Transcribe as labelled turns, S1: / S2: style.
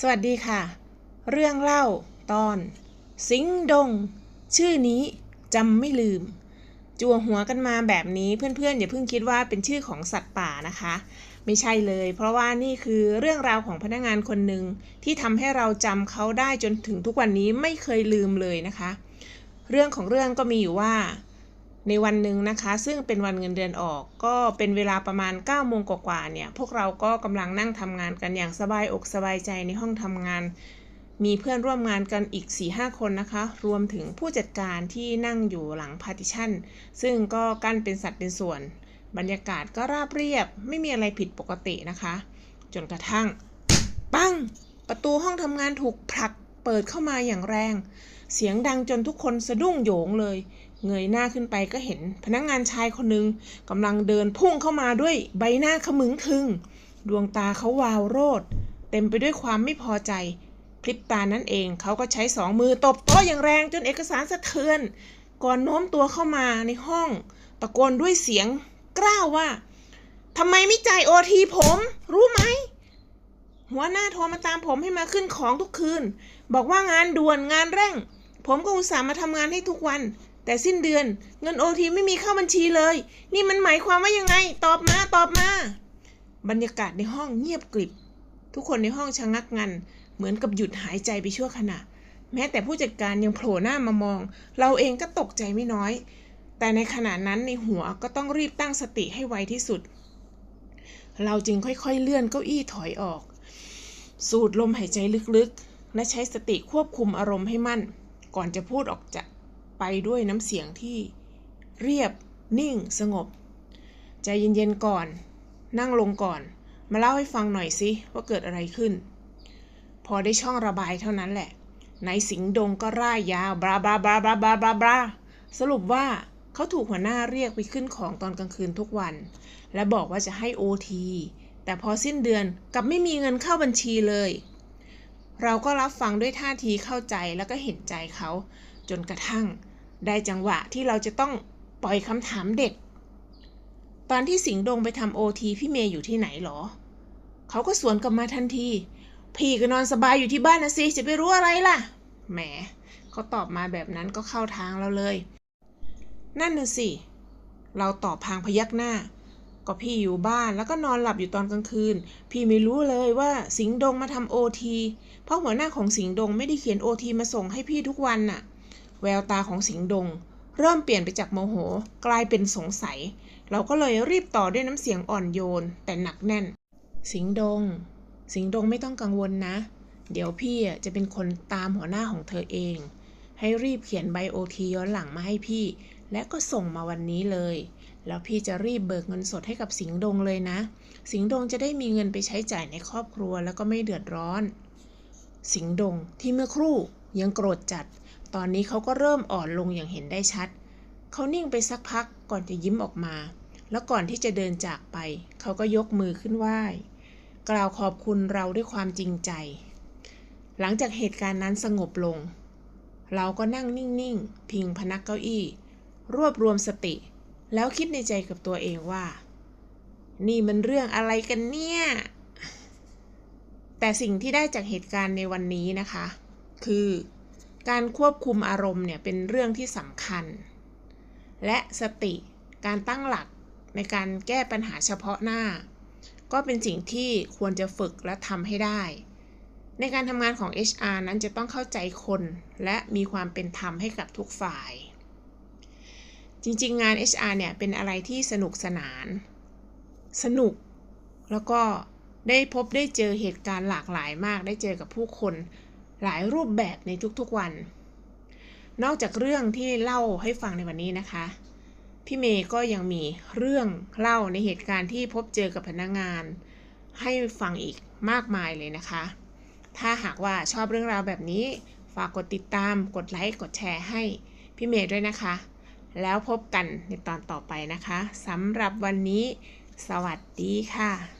S1: สวัสดีค่ะ เรื่องเล่าตอน สิงดง ชื่อนี้จำไม่ลืม จัวหัวกันมาแบบนี้เพื่อนๆ อย่าเพิ่งคิดว่าเป็นชื่อของสัตว์ป่านะคะ ไม่ใช่เลย เพราะว่านี่คือเรื่องราวของพนักงานคนหนึ่งที่ทำให้เราจำเขาได้จนถึงทุกวันนี้ไม่เคยลืมเลยนะคะ เรื่องของเรื่องก็มีอยู่ว่า ในวันหนึ่งนะคะ ซึ่งเป็นวันเงินเดือนออก ก็เป็นเวลาประมาณ9ก้าโมงกว่าๆเนี่ยพวกเราก็กำลังนั่งทำงานกันอย่างสบายอกสบายใจในห้องทำงาน มีเพื่อนร่วมงานกันอีก 4-5 คนนะคะ รวมถึงผู้จัดการที่นั่งอยู่หลังพาร์ติชันซึ่งก็กั้นเป็นสัดเป็นส่วน บรรยากาศก็ราบเรียบ ไม่มีอะไรผิดปกตินะคะ จนกระทั่ง ปัง ประตูห้องทำงานถูกผลักเปิดเข้ามาอย่างแรง เสียงดังจนทุกคนสะดุ้งโหยงเลย เงยหน้าขึ้นไปก็เห็นพนักงานชายคนหนึ่งกำลังเดินพุ่งเข้ามาด้วยใบหน้าขมึงทึง ดวงตาเขาวาวโรด เต็มไปด้วยความไม่พอใจพริบตานั้นเองเขาก็ใช้สองมือตบโต๊ะอย่างแรงจนเอกสารสะเทือน ก่อนโน้มตัวเข้ามาในห้อง ตะโกนด้วยเสียงกล้าวว่าทำไมไม่จ่ายโอทีผม รู้ไหมหัวหน้าโทรมาตามผมให้มาขึ้นของทุกคืน บอกว่างานด่วนงานเร่ง ผมก็อุตส่าห์มาทำงานให้ทุกวัน แต่สิ้นเดือนเงินโอทีไม่มีเข้าบัญชีเลย นี่มันหมายความว่ายังไง ตอบมาตอบมา บรรยากาศในห้องเงียบกริบ ทุกคนในห้องชะงักงัน เหมือนกับหยุดหายใจไปชั่วขณะ แม้แต่ผู้จัดการยังโผล่หน้ามามอง เราเองก็ตกใจไม่น้อย แต่ในขณะนั้นในหัวก็ต้องรีบตั้งสติให้ไวที่สุด เราจึงค่อยๆเลื่อนเก้าอี้ถอยออก สูดลมหายใจลึกๆ และใช้สติควบคุมอารมณ์ให้มั่น ก่อนจะพูดออกจะ ไปด้วยน้ำเสียงที่เรียบนิ่งสงบ ใจเย็นๆก่อน นั่งลงก่อน มาเล่าให้ฟังหน่อยสิว่าเกิดอะไรขึ้น พอได้ช่องระบายเท่านั้นแหละนายสิงห์ดงก็ร่ายยาวบราบราบราบราบราบราบาสรุปว่าเขาถูกหัวหน้าเรียกไปขึ้นของตอนกลางคืนทุกวัน และบอกว่าจะให้โอทีแต่พอสิ้นเดือนกลับไม่มีเงินเข้าบัญชีเลย เราก็รับฟังด้วยท่าทีเข้าใจแล้วก็เห็นใจเขา จนกระทั่ง ได้จังหวะที่เราจะต้องปล่อยคำถามเด็ด ตอนที่สิงห์ดงไปทำโอทีพี่เมย์อยู่ที่ไหนหรอ เขาก็สวนกลับมาทันที พี่ก็นอนสบายอยู่ที่บ้านนะสิจะไปรู้อะไรล่ะ แหม เขาตอบมาแบบนั้นก็เข้าทางเราเลย นั่นน่ะสิ เราตอบพางพยักหน้า ก็พี่อยู่บ้านแล้วก็นอนหลับอยู่ตอนกลางคืน พี่ไม่รู้เลยว่าสิงห์ดงมาทำโอทีเพราะหัวหน้าของสิงห์ดงไม่ได้เขียนโอทีมาส่งให้พี่ทุกวันน่ะ แววตาของสิงห์ดง เริ่มเปลี่ยนไปจากโมโห กลายเป็นสงสัย เราก็เลยรีบต่อด้วยน้ำเสียงอ่อนโยน แต่หนักแน่น สิงห์ดง สิงห์ดงไม่ต้องกังวลนะ เดี๋ยวพี่จะเป็นคนตามหัวหน้าของเธอเอง ให้รีบเขียนใบโอทีย้อนหลังมาให้พี่ และก็ส่งมาวันนี้เลย แล้วพี่จะรีบเบิกเงินสดให้กับสิงห์ดงเลยนะ สิงห์ดงจะได้มีเงินไปใช้จ่ายในครอบครัวแล้วก็ไม่เดือดร้อน สิงห์ดงที่เมื่อครู่ยังโกรธจัด ตอนนี้เขาก็เริ่มอ่อนลงอย่างเห็นได้ชัด เขานิ่งไปสักพักก่อนจะยิ้มออกมา แล้วก่อนที่จะเดินจากไป เขาก็ยกมือขึ้นไหว้ กล่าวขอบคุณเราด้วยความจริงใจ หลังจากเหตุการณ์นั้นสงบลง เราก็นั่งนิ่งๆ พิงพนักเก้าอี้ รวบรวมสติ แล้วคิดในใจกับตัวเองว่า นี่มันเรื่องอะไรกันเนี่ย แต่สิ่งที่ได้จากเหตุการณ์ในวันนี้นะคะ คือ การควบคุมอารมณ์เนี่ยเป็นเรื่องที่สำคัญ และสติการตั้งหลักในการแก้ปัญหาเฉพาะหน้า ก็เป็นสิ่งที่ควรจะฝึกและทำให้ได้ ในการทำงานของ HR นั้นจะต้องเข้าใจคน และมีความเป็นธรรมให้กับทุกฝ่าย จริงๆ งาน HR เนี่ยเป็นอะไรที่สนุกสนาน สนุก แล้วก็ได้พบได้เจอเหตุการณ์หลากหลายมาก ได้เจอกับผู้คน หลายรูปแบบในทุกๆวัน นอกจากเรื่องที่เล่าให้ฟังในวันนี้นะคะ พี่เมย์ก็ยังมีเรื่องเล่าในเหตุการณ์ที่พบเจอกับพนักงงาน ให้ฟังอีกมากมายเลยนะคะ ถ้าหากว่าชอบเรื่องราวแบบนี้ ฝากกดติดตาม กดไลค์ กดแชร์ให้พี่เมย์ด้วยนะคะ แล้วพบกันในตอนต่อไปนะคะสำหรับวันนี้ สวัสดีค่ะ